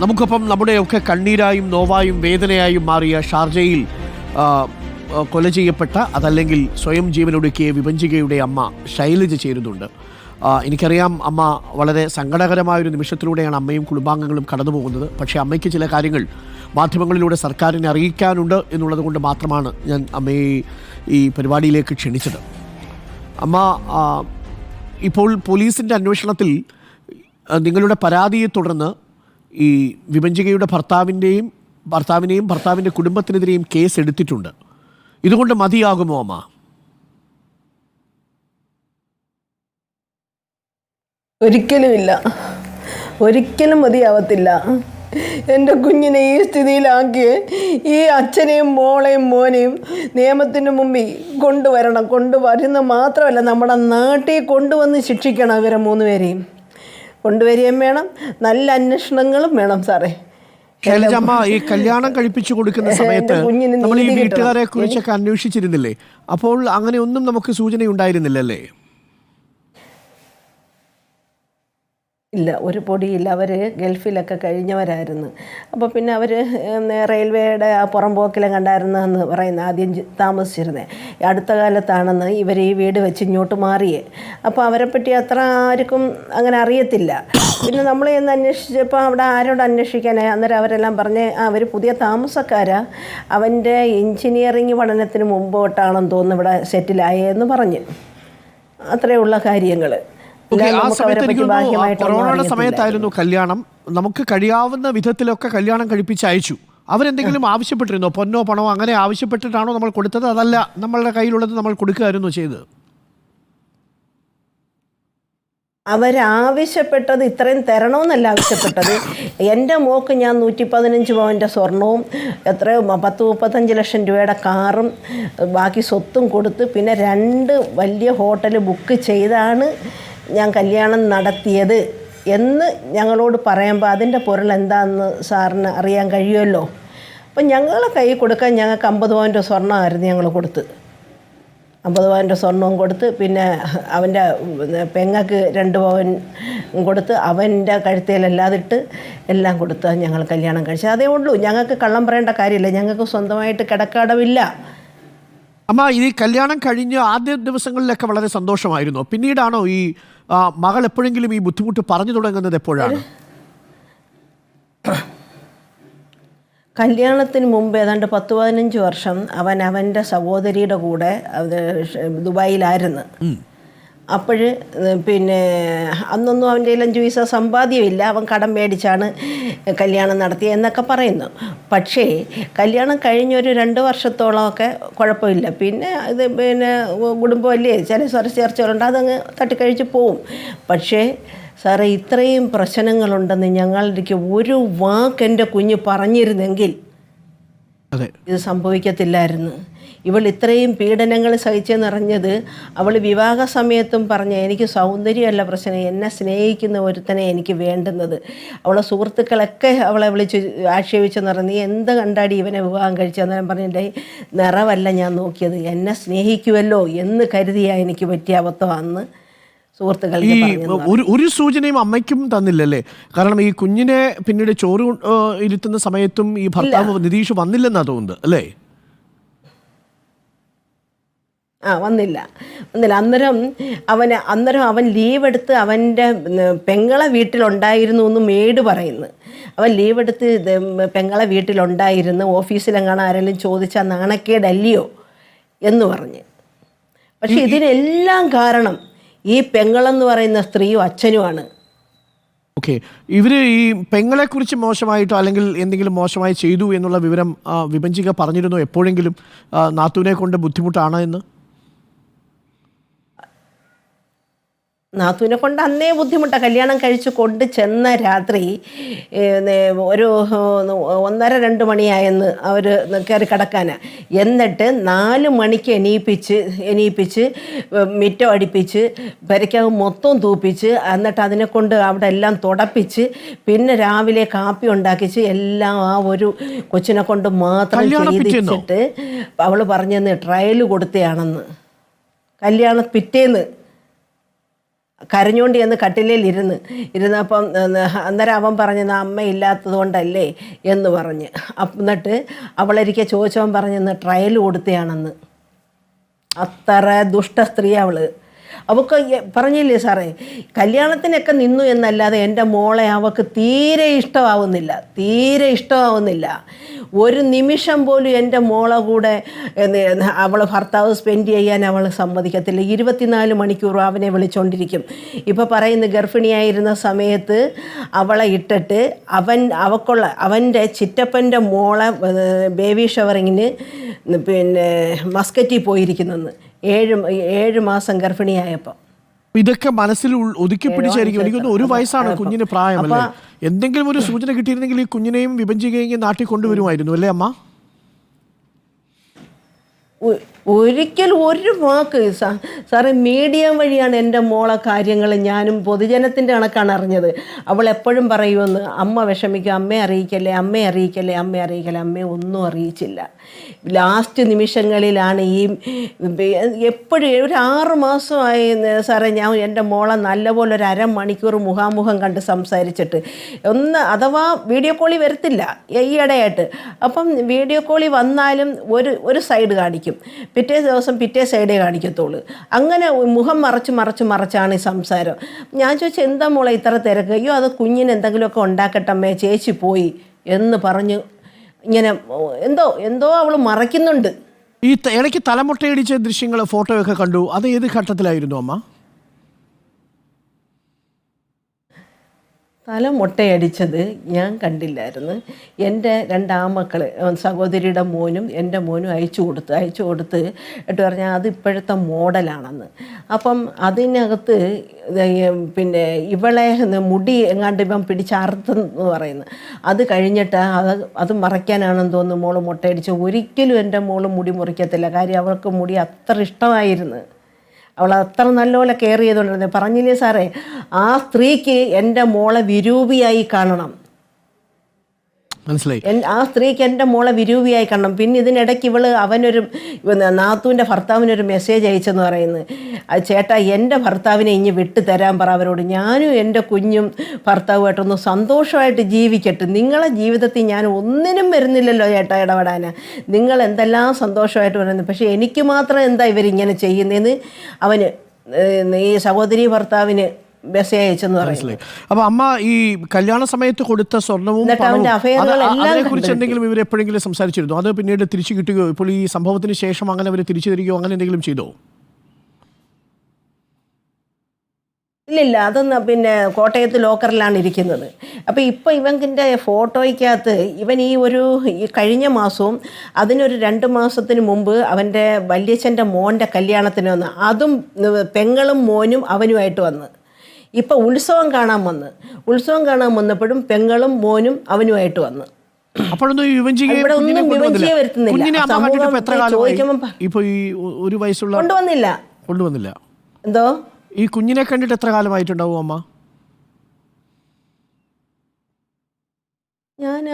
നമുക്കൊപ്പം നമ്മുടെയൊക്കെ കണ്ണീരായും നോവായും വേദനയായും മാറിയ ഷാർജയിൽ കൊല ചെയ്യപ്പെട്ട അതല്ലെങ്കിൽ സ്വയം ജീവനൊടുക്കിയ വിഭജികയുടെ അമ്മ ശൈലജ ചേരുന്നുണ്ട്. എനിക്കറിയാം അമ്മ വളരെ സങ്കടകരമായ ഒരു നിമിഷത്തിലൂടെയാണ് അമ്മയും കുടുംബാംഗങ്ങളും കടന്നു പോകുന്നത്. പക്ഷേ അമ്മയ്ക്ക് ചില കാര്യങ്ങൾ മാധ്യമങ്ങളിലൂടെ സർക്കാരിനെ അറിയിക്കാനുണ്ട് എന്നുള്ളത് കൊണ്ട് മാത്രമാണ് ഞാൻ അമ്മയെ ഈ പരിപാടിയിലേക്ക് ക്ഷണിച്ചത്. അമ്മ ഇപ്പോൾ പോലീസിന്റെ അന്വേഷണത്തിൽ നിങ്ങളുടെ പരാതിയെ തുടർന്ന് ഈ വിഭജികയുടെ ഭർത്താവിന്റെയും ഭർത്താവിനെയും ഭർത്താവിന്റെ കുടുംബത്തിനെതിരെയും കേസ് എടുത്തിട്ടുണ്ട്. ഇതുകൊണ്ട് മതിയാകുമോ അമ്മ? ഒരിക്കലുമില്ല ഒരിക്കലും മതിയാവത്തില്ല. എന്റെ കുഞ്ഞിനെ ഈ സ്ഥിതിയിലാക്കി ഈ അച്ഛനെയും മോളെയും മോനെയും നിയമത്തിന് മുമ്പിൽ കൊണ്ടുവരണം. കൊണ്ടുവരുന്ന മാത്രമല്ല നമ്മുടെ നാട്ടിൽ കൊണ്ടുവന്ന് ശിക്ഷിക്കണം ഇവരെ മൂന്നുപേരെയും. കൊണ്ടുവരികയും വേണം. നല്ല അന്വേഷണങ്ങളും വേണം സാറേ. ശൈലജമ്മ ഈ കല്യാണം കഴിപ്പിച്ചു കൊടുക്കുന്ന സമയത്ത് നമ്മൾ ഈ വീട്ടുകാരെ കുറിച്ചൊക്കെ അന്വേഷിച്ചിരുന്നില്ലേ? അപ്പോൾ അങ്ങനെ ഒന്നും നമുക്ക് സൂചനയുണ്ടായിരുന്നില്ലല്ലേ? ഇല്ല ഒരു പൊടിയില്ല. അവർ ഗൾഫിലൊക്കെ കഴിഞ്ഞവരായിരുന്നു. അപ്പോൾ പിന്നെ അവർ റെയിൽവേയുടെ ആ പുറംപോക്കിലും കണ്ടായിരുന്നെന്ന് പറയുന്ന ആദ്യം താമസിച്ചിരുന്നത് അടുത്ത കാലത്താണെന്ന് ഇവർ ഈ വീട് വെച്ച് ഇങ്ങോട്ട് മാറിയേ. അപ്പോൾ അവരെപ്പറ്റി അത്ര ആർക്കും അങ്ങനെ അറിയത്തില്ല. പിന്നെ നമ്മൾ ഇന്ന് അന്വേഷിച്ചപ്പോൾ അവിടെ ആരോട് അന്വേഷിക്കാനായി അന്നേരം അവരെല്ലാം പറഞ്ഞ് അവർ പുതിയ താമസക്കാരാ. അവന്റെ എഞ്ചിനീയറിംഗ് പഠനത്തിന് മുമ്പോട്ടാണെന്ന് തോന്നുന്നു ഇവിടെ സെറ്റിലായെന്ന് പറഞ്ഞ്. അത്രയുള്ള കാര്യങ്ങൾ ആ സമയത്ത് എനിക്ക് കൊറോണയുടെ സമയത്തായിരുന്നു കല്യാണം. നമുക്ക് കഴിയാവുന്ന വിധത്തിലൊക്കെ കല്യാണം കഴിപ്പിച്ച് അയച്ചു. അവരെന്തെങ്കിലും ആവശ്യപ്പെട്ടിരുന്നോ? പൊന്നോ പണമോ അങ്ങനെ ആവശ്യപ്പെട്ടിട്ടാണോ നമ്മൾ കൊടുത്തത്? അതല്ല നമ്മളുടെ കയ്യിലുള്ളത് നമ്മൾ കൊടുക്കുകയായിരുന്നു ചെയ്തത്. അവരാവശ്യപ്പെട്ടത് ഇത്രയും തരണമെന്നല്ല ആവശ്യപ്പെട്ടത്. എന്റെ മോക്ക് ഞാൻ നൂറ്റി പതിനഞ്ച് പവന്റെ സ്വർണവും എത്രയോ മ- പത്ത് മുപ്പത്തഞ്ച് ലക്ഷം രൂപയുടെ കാറും ബാക്കി സ്വത്തും കൊടുത്ത് പിന്നെ രണ്ട് വലിയ ഹോട്ടൽ ബുക്ക് ചെയ്താണ്. ഞാൻ കല്യാണം നടത്തിയത് എന്ന് ഞങ്ങളോട് പറയുമ്പോൾ അതിന്റെ പൊരുൾ എന്താണെന്ന് സാറിന് അറിയാൻ കഴിയുമല്ലോ? അപ്പം ഞങ്ങളെ കൈ കൊടുക്കാൻ ഞങ്ങൾക്ക് അമ്പത് പവന്റെ സ്വർണമായിരുന്നു ഞങ്ങൾ കൊടുത്ത്. അമ്പത് രൂപ സ്വർണവും കൊടുത്ത് പിന്നെ അവന്റെ പെങ്ങക്ക് രണ്ട് പവൻ കൊടുത്ത് അവന്റെ കഴുത്തേലല്ലാതിട്ട് എല്ലാം കൊടുത്ത് ഞങ്ങൾ കല്യാണം കഴിച്ചു. അതേ ഉള്ളൂ ഞങ്ങൾക്ക് കള്ളം പറയേണ്ട കാര്യമില്ല ഞങ്ങൾക്ക് സ്വന്തമായിട്ട് കിടക്കടവില്ല അമ്മ ഈ കല്യാണം കഴിഞ്ഞ് ആദ്യ ദിവസങ്ങളിലൊക്കെ വളരെ സന്തോഷമായിരുന്നു. പിന്നീടാണോ ഈ മകൾ എപ്പോഴെങ്കിലും ഈ ബുദ്ധിമുട്ട് പറഞ്ഞു തുടങ്ങുന്നത് എപ്പോഴാണ്? കല്യാണത്തിന് മുമ്പ് ഏതാണ്ട് പത്ത് പതിനഞ്ച് വർഷം അവൻ അവന്റെ സഹോദരിയുടെ കൂടെ ദുബായിലായിരുന്നു. അപ്പോൾ പിന്നെ അന്നൊന്നും അവന്റെ കയ്യിൽ അഞ്ച് സമ്പാദ്യമില്ല. അവൻ കടം മേടിച്ചാണ് കല്യാണം നടത്തിയത് എന്നൊക്കെ പറയുന്നു. പക്ഷേ കല്യാണം കഴിഞ്ഞൊരു രണ്ട് വർഷത്തോളമൊക്കെ കുഴപ്പമില്ല. പിന്നെ ഇത് പിന്നെ കുടുംബമല്ലേ? ചില സ്വര ചേർച്ചകളുണ്ട്. അതങ്ങ് തട്ടിക്കഴിച്ച് പോവും. പക്ഷേ സാറേ ഇത്രയും പ്രശ്നങ്ങളുണ്ടെന്ന് ഞങ്ങൾക്ക് ഒരു വാക്ക് എന്റെ കുഞ്ഞ് പറഞ്ഞിരുന്നെങ്കിൽ ഇത് സംഭവിക്കത്തില്ലായിരുന്നു. ഇവൾ ഇത്രയും പീഡനങ്ങൾ സഹിച്ചെന്നറിഞ്ഞത് അവൾ വിവാഹ സമയത്തും പറഞ്ഞ എനിക്ക് സൗന്ദര്യമല്ല പ്രശ്നം എന്നെ സ്നേഹിക്കുന്ന ഒരുത്തനെ എനിക്ക് വേണ്ടുന്നത്. അവളെ സുഹൃത്തുക്കളൊക്കെ അവളെ വിളിച്ച് ആക്ഷേപിച്ച് നിറഞ്ഞ് നീ എന്ത് കണ്ടാടി ഇവനെ വിവാഹം കഴിച്ചെന്ന് ഞാൻ പറഞ്ഞിട്ടേ നിറവല്ല ഞാൻ നോക്കിയത്. എന്നെ സ്നേഹിക്കുമല്ലോ എന്ന് കരുതിയാ എനിക്ക് പറ്റിയ അബദ്ധം ഈ പറഞ്ഞു ഒരു ഒരു സൂചനയും അമ്മയ്ക്കും തന്നില്ലല്ലേ? കാരണം ഈ കുഞ്ഞിനെ പിന്നീട് ചോറ് ഇരുത്തുന്ന സമയത്തും ഈ ഭർത്താവ് നിതീഷ് വന്നില്ലെന്നാ തോന്നുന്നത് അല്ലേ? ആ വന്നില്ല. വന്നില്ല. അന്നേരം അവന് അന്നേരം അവൻ ലീവ് എടുത്ത് അവന്റെ പെങ്ങളെ വീട്ടിലുണ്ടായിരുന്നു എന്ന് മേട് പറയുന്നു. അവൻ ലീവ് എടുത്ത് പെങ്ങളെ വീട്ടിലുണ്ടായിരുന്നു. ഓഫീസിലെങ്ങാണ് ആരെങ്കിലും ചോദിച്ചാൽ നാണക്കേടല്ലയോ എന്ന് പറഞ്ഞ്. പക്ഷെ ഇതിനെല്ലാം കാരണം ഈ പെങ്ങളെന്ന് പറയുന്ന സ്ത്രീയും അച്ഛനുമാണ്. ഓക്കെ. ഇവർ ഈ പെങ്ങളെ കുറിച്ച് മോശമായിട്ടോ അല്ലെങ്കിൽ എന്തെങ്കിലും മോശമായി ചെയ്തു എന്നുള്ള വിവരം വിഭജിക പറഞ്ഞിരുന്നോ എപ്പോഴെങ്കിലും? നാത്തുവിനെ കൊണ്ട് ബുദ്ധിമുട്ടാണ് എന്ന്? നാത്തൂനെ കൊണ്ട് അന്നേ ബുദ്ധിമുട്ട. കല്യാണം കഴിച്ച് കൊണ്ട് ചെന്ന രാത്രി ഒരു ഒന്നര രണ്ട് മണിയായെന്ന് അവർ കയറി കിടക്കാൻ എന്നിട്ട് നാല് മണിക്ക് എണീപ്പിച്ച് എണീപ്പിച്ച് മിറ്റം അടിപ്പിച്ച് പെരയ്ക്കകം മൊത്തം തൂപ്പിച്ച് എന്നിട്ട് അതിനെ കൊണ്ട് അവിടെ എല്ലാം തുടപ്പിച്ച് പിന്നെ രാവിലെ കാപ്പി ഉണ്ടാക്കിച്ച് എല്ലാം ആ ഒരു കൊച്ചിനെ കൊണ്ട് മാത്രം ചെയ്തിട്ട് അവൾ പറഞ്ഞെന്ന് ട്രയൽ കൊടുത്തയാണെന്ന്. കല്യാണം പിറ്റേന്ന്. കരഞ്ഞുകൊണ്ട് ചെന്ന് കട്ടിലേൽ ഇരുന്ന് ഇരുന്നപ്പം അന്നേരം അവൻ പറഞ്ഞു "നാ അമ്മ ഇല്ലാത്തത് കൊണ്ടല്ലേ എന്ന് പറഞ്ഞ്. എന്നിട്ട് അവളൊരിക്കൽ ചോദിച്ചവൻ പറഞ്ഞെന്ന് ട്രയൽ കൊടുത്തയാണെന്ന്. അത്ര ദുഷ്ട സ്ത്രീ അവൾ. അവൾക്ക് പറഞ്ഞില്ലേ സാറേ കല്യാണത്തിനൊക്കെ നിന്നു എന്നല്ലാതെ എന്റെ മോളെ അവക്ക് തീരെ ഇഷ്ടമാവുന്നില്ല തീരെ ഇഷ്ടമാവുന്നില്ല. ഒരു നിമിഷം പോലും എന്റെ മോളെ കൂടെ അവൾ ഭർത്താവ് സ്പെൻഡ് ചെയ്യാൻ അവൾ സമ്മതിക്കത്തില്ല. ഇരുപത്തിനാല് മണിക്കൂറും അവനെ വിളിച്ചുകൊണ്ടിരിക്കും ഇപ്പോൾ പറയുന്ന ഗർഭിണിയായിരുന്ന സമയത്ത് അവളെ ഇട്ടിട്ട് അവൻ അവക്കുള്ള അവന്റെ ചിറ്റപ്പന്റെ മോളെ ബേബി ഷവറിങ്ങിന് പിന്നെ മസ്കറ്റിൽ പോയിരിക്കുന്നെന്ന്. ഏഴ് ഏഴ് മാസം ഗർഭിണിയായപ്പോൾ ഇതൊക്കെ മനസ്സിൽ ഒതുക്കി പിടിച്ചായിരിക്കും എനിക്കൊന്ന് ഒരു വയസ്സാണ് കുഞ്ഞിന് പ്രായം അല്ലേ എന്തെങ്കിലും ഒരു സൂചന കിട്ടിയിരുന്നെങ്കിൽ ഈ കുഞ്ഞിനെയും വിഭജിക്കുകയും നാട്ടിൽ കൊണ്ടുവരുമായിരുന്നു അല്ലേ അമ്മ? ഒരിക്കലും ഒരു വാക്ക് സാറേ മീഡിയ വഴിയാണ് എന്റെ മോളെ കാര്യങ്ങൾ ഞാനും പൊതുജനത്തിന്റെ കണക്കാണ് അറിഞ്ഞത്. അവൾ എപ്പോഴും പറയുമെന്ന് അമ്മ വിഷമിക്കുക അമ്മയെ അറിയിക്കല്ലേ അമ്മയെ അറിയിക്കല്ലേ അമ്മയെ അറിയിക്കല്ലേ അമ്മയെ ഒന്നും അറിയിച്ചില്ല. ലാസ്റ്റ് നിമിഷങ്ങളിലാണ് ഈ എപ്പോഴും ഒരു ആറ് മാസമായി സാറേ ഞാൻ എന്റെ മോളെ നല്ലപോലെ ഒരു അരമണിക്കൂർ മുഖാമുഖം കണ്ട് സംസാരിച്ചിട്ട്. ഒന്ന് അഥവാ വീഡിയോ കോളി വരത്തില്ല ഈയിടെയായിട്ട്. അപ്പം വീഡിയോ കോളി വന്നാലും ഒരു ഒരു സൈഡ് കാണിക്കും. പിറ്റേ ദിവസം പിറ്റേ സൈഡേ കാണിക്കത്തുള്ളൂ. അങ്ങനെ മുഖം മറച്ച് മറച്ച് മറച്ചാണ് ഈ സംസാരം. ഞാൻ ചോദിച്ചു എന്താ മോളെ ഇത്ര തിരക്ക്? അയ്യോ അത് കുഞ്ഞിന് എന്തെങ്കിലുമൊക്കെ ഉണ്ടാക്കട്ടമ്മേ ചേച്ചി പോയി. എന്ന് പറഞ്ഞ്. ഇങ്ങനെ എന്തോ എന്തോ അവൾ മറയ്ക്കുന്നുണ്ട്. ഈ ഇടയ്ക്ക് തലമുട്ടയടിച്ച ദൃശ്യങ്ങൾ ഫോട്ടോയൊക്കെ കണ്ടു. അത് ഏത് ഘട്ടത്തിലായിരുന്നു അമ്മ? തല മുട്ടയടിച്ചത് ഞാൻ കണ്ടില്ലായിരുന്നു. എന്റെ രണ്ടാമക്കൾ സഹോദരിയുടെ മോനും എന്റെ മോനും അയച്ചു കൊടുത്തു അയച്ചു കൊടുത്ത് എന്നിട്ട് പറഞ്ഞാൽ അത് ഇപ്പോഴത്തെ മോഡലാണെന്ന്. അപ്പം അതിനകത്ത് പിന്നെ ഇവളെ മുടി എങ്ങാണ്ട് ഇവൻ പിടിച്ചറുത്തെന്ന് പറയുന്നു. അത് കഴിഞ്ഞിട്ട് അത് അത് മറയ്ക്കാനാണെന്ന് തോന്നുന്നു മോൾ മുട്ടയടിച്ച്. ഒരിക്കലും എന്റെ മോൾ മുടി മുറിക്കത്തില്ല. കാര്യം അവൾക്ക് മുടി അത്ര ഇഷ്ടമായിരുന്നു. അവൾ അത്ര നല്ലപോലെ കെയർ ചെയ്തുകൊണ്ടിരുന്നത്. പറഞ്ഞില്ലേ സാറേ ആ സ്ത്രീക്ക് എന്റെ മോളെ വിരൂപിയായി കാണണം. മനസ്സിലായി. ആ സ്ത്രീക്ക് എന്റെ മോളെ വിരൂപിയായി കാണണം. പിന്നെ ഇതിനിടയ്ക്ക് ഇവൾ അവനൊരു നാത്തൂന്റെ ഭർത്താവിനൊരു മെസ്സേജ് അയച്ചെന്ന് പറയുന്നത് അത് ചേട്ടാ എന്റെ ഭർത്താവിനെ ഇനി വിട്ടു തരാൻ പറ അവരോട്. ഞാനും എന്റെ കുഞ്ഞും ഭർത്താവുമായിട്ടൊന്ന് സന്തോഷമായിട്ട് ജീവിക്കട്ടെ. നിങ്ങളെ ജീവിതത്തിൽ ഞാൻ ഒന്നിനും വരുന്നില്ലല്ലോ ചേട്ടാ ഇടപെടാൻ. നിങ്ങൾ എന്തെല്ലാം സന്തോഷമായിട്ട് വരുന്നത് പക്ഷേ എനിക്ക് മാത്രം എന്താ ഇവരിങ്ങനെ ചെയ്യുന്നതെന്ന്? അവന് ഈ സഹോദരി ഭർത്താവിന് മെസ്സേജ് അയച്ചെന്ന് പറയുന്നത് അപ്പൊ അമ്മ ഈ കല്യാണ സമയത്ത് കൊടുത്ത സ്വർണവും അതിനെ കുറിച്ച് എന്തെങ്കിലും ഇവർ എപ്പോഴെങ്കിലും സംസാരിച്ചിരുന്നു? അത് പിന്നീട് തിരിച്ചു കിട്ടുകയോ? ഇപ്പോൾ ഈ സംഭവത്തിന് ശേഷം അങ്ങനെ അവർ തിരിച്ചു തരികയോ അങ്ങനെ എന്തെങ്കിലും ചെയ്തോ? ഇല്ലില്ല അതൊന്ന് പിന്നെ കോട്ടയത്ത് ലോക്കറിലാണ് ഇരിക്കുന്നത്. അപ്പോൾ ഇപ്പോൾ ഇവന്റെ ഫോട്ടോയ്ക്കകത്ത് ഇവൻ ഈ ഒരു ഈ കഴിഞ്ഞ മാസവും അതിനൊരു രണ്ട് മാസത്തിന് മുമ്പ് അവന്റെ വല്യച്ഛന്റെ മോന്റെ കല്യാണത്തിന് വന്ന് അതും പെങ്ങളും മോനും അവനുമായിട്ട് വന്ന്. ഇപ്പോൾ ഉത്സവം കാണാൻ വന്ന്. ഉത്സവം കാണാൻ വന്നപ്പോഴും പെങ്ങളും മോനും അവനുമായിട്ട് വന്ന്. ഇവിടെ ഒന്നും കുഞ്ഞിനെ കൊണ്ടുവന്നില്ല. വിവഞ്ചിയെ വരുത്തുന്നില്ല. കുഞ്ഞിനെ അമ്മ സമൂഹം കണ്ടിട്ട് ഇപ്പൊ എത്ര കാലമായി? ചോദിക്കുമ്പം പ- ഇപ്പൊ ഈ ഒരു വയസ്സുള്ള കൊണ്ടുവന്നില്ല. കൊണ്ടുവന്നില്ല. എന്തോ? ഈ കുഞ്ഞിനെ കണ്ടിട്ട് എത്ര കാലമായിട്ടുണ്ടാവും അമ്മ? ഞാൻ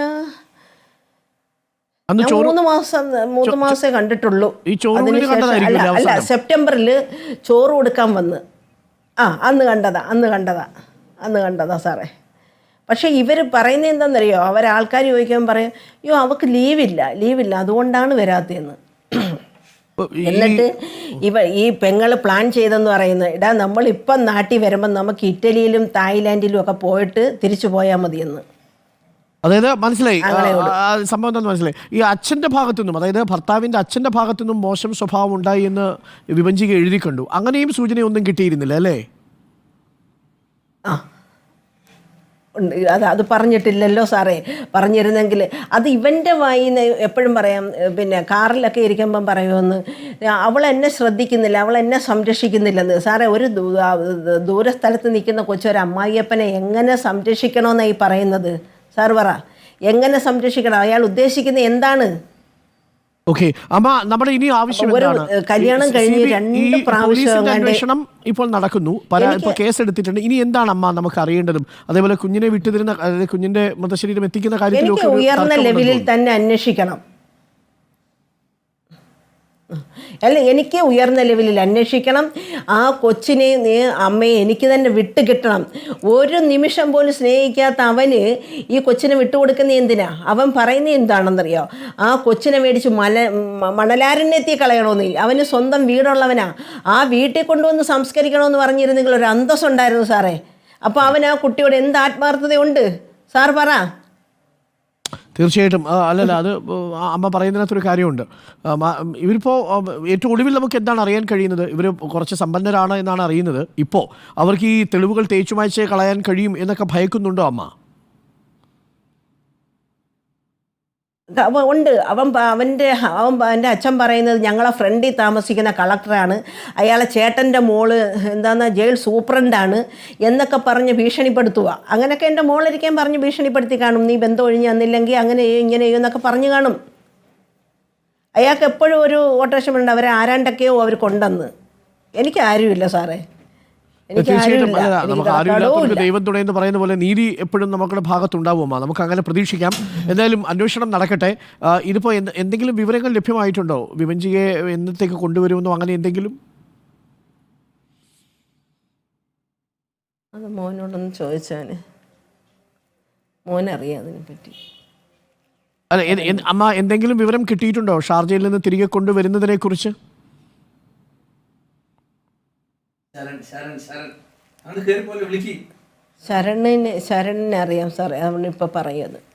അന്ന് മൂന്ന് മാസം മൂന്ന് മാസമേ കണ്ടിട്ടുള്ളൂ. ഈ ചോറ് അല്ല? സെപ്റ്റംബറിൽ ചോറ് കൊടുക്കാൻ വന്ന്. ആ അന്ന് കണ്ടതാ അന്ന് കണ്ടതാ അന്ന് കണ്ടതാ സാറേ. പക്ഷേ ഇവർ പറയുന്നത് എന്താണെന്നറിയോ? അവർ ആൾക്കാർ ചോദിക്കാൻ പറയും അയ്യോ അവൾക്ക് ലീവില്ല ലീവില്ല അതുകൊണ്ടാണ് വരാത്തതെന്ന്. എന്നിട്ട് ഇവ ഈ പെങ്ങൾ പ്ലാൻ ചെയ്തെന്ന് പറയുന്നത് ഇടാ നമ്മളിപ്പം നാട്ടിൽ വരുമ്പം നമുക്ക് ഇറ്റലിയിലും തായ്ലാൻഡിലും ഒക്കെ പോയിട്ട് തിരിച്ചു പോയാൽ മതിയെന്ന്. അതായത് മനസ്സിലായി. സംഭവം എന്താണെന്ന് മനസ്സിലായി. ഈ അച്ഛന്റെ ഭാഗത്തു നിന്നും അതായത് ഭർത്താവിന്റെ അച്ഛന്റെ ഭാഗത്തു നിന്നും മോശം സ്വഭാവം ഉണ്ടായി എന്ന് വിഭജിക എഴുതി കണ്ടു. അങ്ങനെയും സൂചനയൊന്നും കിട്ടിയിരുന്നില്ല അല്ലേ? ആ. അത് അത് പറഞ്ഞിട്ടില്ലല്ലോ സാറേ. പറഞ്ഞിരുന്നെങ്കിൽ അത് ഇവന്റെ വായിന്ന് എപ്പോഴും പറയാം. പിന്നെ കാറിലൊക്കെ ഇരിക്കുമ്പം പറയുമെന്ന്. അവൾ എന്നെ ശ്രദ്ധിക്കുന്നില്ല അവൾ എന്നെ സംരക്ഷിക്കുന്നില്ലെന്ന്. സാറേ ഒരു ദൂരസ്ഥലത്ത് നിൽക്കുന്ന കൊച്ചൊരു അമ്മായിയപ്പനെ എങ്ങനെ സംരക്ഷിക്കണമെന്നായി പറയുന്നത്? സാർ പറ എങ്ങനെ സംരക്ഷിക്കണം? അയാൾ ഉദ്ദേശിക്കുന്ന എന്താണ്? ഓക്കെ അമ്മ നമ്മുടെ ഇനി ആവശ്യം കല്യാണം കഴിഞ്ഞ് രണ്ട് പ്രാവശ്യം ഇപ്പോൾ നടക്കുന്നു. പല ഇപ്പോൾ കേസ് എടുത്തിട്ടുണ്ട് ഇനി എന്താണ് അമ്മ നമുക്ക് അറിയേണ്ടതും? അതേപോലെ കുഞ്ഞിനെ വിട്ടുതരുന്ന കുഞ്ഞിന്റെ മൃതശരീരം എത്തിക്കുന്ന കാര്യത്തിലൊക്കെ ഉയർന്ന ലെവലിൽ തന്നെ അന്വേഷിക്കണം. അല്ല എനിക്ക് ഉയർന്ന ലെവലിൽ അന്വേഷിക്കണം. ആ കൊച്ചിനെ നീ അമ്മയെ എനിക്ക് തന്നെ വിട്ട് കിട്ടണം ഒരു നിമിഷം പോലും സ്നേഹിക്കാത്ത അവന് ഈ കൊച്ചിനെ വിട്ടുകൊടുക്കുന്ന എന്തിനാ? അവൻ പറയുന്നത് എന്താണെന്നറിയോ? ആ കൊച്ചിനെ മേടിച്ച് മല മണലാരണ്യത്തിൽ കളയണമെന്നില്ല അവന് സ്വന്തം വീടുള്ളവനാ. ആ വീട്ടിൽ കൊണ്ടുവന്ന് സംസ്കരിക്കണമെന്ന് പറഞ്ഞിരുന്നെങ്കിൽ ഒരു അന്തസ്സുണ്ടായിരുന്നു സാറേ. അപ്പോൾ അവൻ ആ കുട്ടിയോട് എന്ത് ആത്മാർത്ഥതയുണ്ട്? സാർ പറ. തീർച്ചയായിട്ടും. അല്ലല്ല അത് അമ്മ പറയുന്നതിനകത്തൊരു കാര്യമുണ്ട്. ഇവരിപ്പോൾ ഏറ്റവും ഒടുവിൽ നമുക്ക് എന്താണ് അറിയാൻ കഴിയുന്നത്? ഇവർ കുറച്ച് സമ്പന്നരാണ് എന്നാണ് അറിയുന്നത്. ഇപ്പോൾ അവർക്ക് ഈ തെളിവുകൾ തേച്ചു മായ്ച്ച് കളയാൻ കഴിയും എന്നൊക്കെ ഭയക്കുന്നുണ്ടോ അമ്മ? ഉണ്ട്. അവൻ അവന്റെ അവൻ എന്റെ അച്ഛൻ പറയുന്നത് ഞങ്ങളെ ഫ്രണ്ടിൽ താമസിക്കുന്ന കളക്ടറാണ്. അയാളെ ചേട്ടന്റെ മോൾ എന്താണെന്ന് ജയിൽ സൂപ്രണ്ടാണ് എന്നൊക്കെ പറഞ്ഞ് ഭീഷണിപ്പെടുത്തുക. അങ്ങനെയൊക്കെ എന്റെ മോളിരിക്കാൻ പറഞ്ഞ് ഭീഷണിപ്പെടുത്തി കാണും. നീ ബന്ധം ഒഴിഞ്ഞ് തന്നില്ലെങ്കിൽ അങ്ങനെ ഇങ്ങനെ എന്നൊക്കെ പറഞ്ഞു കാണും. അയാൾക്ക് എപ്പോഴും ഒരു ഓട്ടോഷമുണ്ട് അവരെ ആരാണ്ടൊക്കെയോ അവർ കൊണ്ടെന്ന് എനിക്ക് ആരുമില്ല സാറേ. തീർച്ചയായിട്ടും നമുക്ക് ആരും ആരുമില്ലാത്തവർക്ക്. ദൈവം തുണയെന്ന് പറയുന്ന പോലെ നീതി എപ്പോഴും നമ്മുടെ ഭാഗത്തുണ്ടാവുമോ? നമുക്ക് അങ്ങനെ പ്രതീക്ഷിക്കാം. എന്തായാലും അന്വേഷണം നടക്കട്ടെ. ഇതിപ്പോ ഇതിപ്പോൾ എന്തെങ്കിലും വിവരങ്ങൾ ലഭ്യമായിട്ടുണ്ടോ? വിവഞ്ചിയെ എന്നത്തേക്ക് കൊണ്ടുവരുമെന്നോ അങ്ങനെ എന്തെങ്കിലും? അത് മോനോടൊന്ന് ചോദിച്ചാൽ മോനറിയാം അതിനെപ്പറ്റി. അല്ല അമ്മ എന്തെങ്കിലും വിവരം കിട്ടിയിട്ടുണ്ടോ? ഷാർജയിൽ നിന്ന് തിരികെ കൊണ്ടുവരുന്നതിനെ കുറിച്ച് ശരൺ ശരൺ ശരൺ. പോലെ വിളിക്ക്. ശരണിന് ശരണിനെ അറിയാം സാറേ അവനിപ്പോൾ പറയുന്നത്.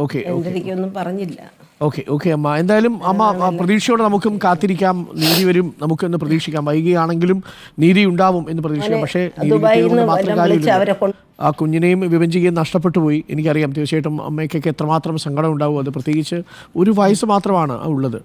ഓക്കെ എന്റെ അടുക്കൊന്നും പറഞ്ഞില്ല. ഓക്കെ ഓക്കെ അമ്മ. എന്തായാലും അമ്മ പ്രതീക്ഷയോടെ നമുക്കും കാത്തിരിക്കാം. നീതി വരും. നമുക്കൊന്ന് പ്രതീക്ഷിക്കാം. വൈകിയാണെങ്കിലും നീതി ഉണ്ടാവും എന്ന് പ്രതീക്ഷിക്കാം. പക്ഷേ ആ കുഞ്ഞിനെയും വിഭജിക്കുകയും നഷ്ടപ്പെട്ടു പോയി എനിക്കറിയാം തീർച്ചയായിട്ടും അമ്മയ്ക്കൊക്കെ എത്രമാത്രം സങ്കടം ഉണ്ടാവും. അത് പ്രത്യേകിച്ച് ഒരു വയസ്സ് മാത്രമാണ് ഉള്ളത്.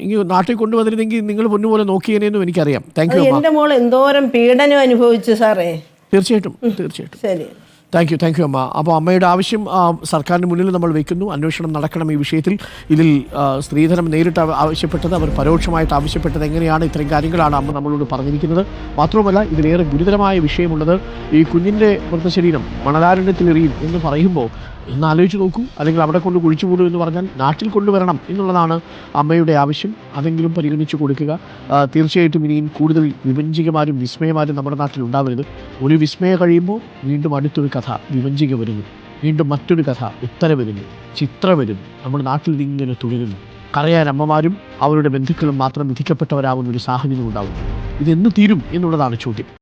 ഇനി നാട്ടിൽ കൊണ്ടുവന്നിരുന്നെങ്കിൽ നിങ്ങൾ പൊന്നുപോലെ നോക്കിയേനെന്നും എനിക്കറിയാം. താങ്ക് യു എന്തോരം പീഡനം അനുഭവിച്ചു സാറേ. തീർച്ചയായിട്ടും തീർച്ചയായിട്ടും. ശരി. താങ്ക് യു താങ്ക് യു അമ്മ. അപ്പോൾ അമ്മയുടെ ആവശ്യം സർക്കാരിന് മുന്നിൽ നമ്മൾ വെക്കുന്നു. അന്വേഷണം നടക്കണം ഈ വിഷയത്തിൽ. ഇതിൽ സ്ത്രീധനം നേരിട്ട് ആവ- ആവശ്യപ്പെട്ടത് അവർ പരോക്ഷമായിട്ട് ആവശ്യപ്പെട്ടത് എങ്ങനെയാണ്? ഇത്തരം കാര്യങ്ങളാണ് അമ്മ നമ്മളോട് പറഞ്ഞിരിക്കുന്നത്. മാത്രവുമല്ല ഇതിലേറെ ഗുരുതരമായ വിഷയമുള്ളത് ഈ കുഞ്ഞിന്റെ മൃതശരീരം മണലാരണ്യത്തിലെറിയും എന്ന് പറയുമ്പോൾ ഒന്ന് ആലോചിച്ച് നോക്കൂ. അല്ലെങ്കിൽ അവിടെ കൊണ്ട് കുഴിച്ചു കൂടും എന്ന് പറഞ്ഞാൽ നാട്ടിൽ കൊണ്ടുവരണം എന്നുള്ളതാണ് അമ്മയുടെ ആവശ്യം. അതെങ്കിലും പരിഗണിച്ചു കൊടുക്കുക. തീർച്ചയായിട്ടും ഇനിയും കൂടുതൽ വിഭജികമാരും വിസ്മയമാരും നമ്മുടെ നാട്ടിൽ ഉണ്ടാവരുത്. ഒരു വിസ്മയ കഴിയുമ്പോൾ വീണ്ടും അടുത്തൊരു കഥ വിഭജിക വരുന്നു. വീണ്ടും മറ്റൊരു കഥ ഉത്തര വരുന്നു. ചിത്ര വരുന്നു. നമ്മുടെ നാട്ടിൽ ഇങ്ങനെ തുടരുന്നു. കരയാൻ അമ്മമാരും അവരുടെ ബന്ധുക്കളും മാത്രം വിധിക്കപ്പെട്ടവരാവുന്ന ഒരു സാഹചര്യം ഉണ്ടാവുന്നു. ഇതെന്ന് തീരും എന്നുള്ളതാണ് ചോദ്യം.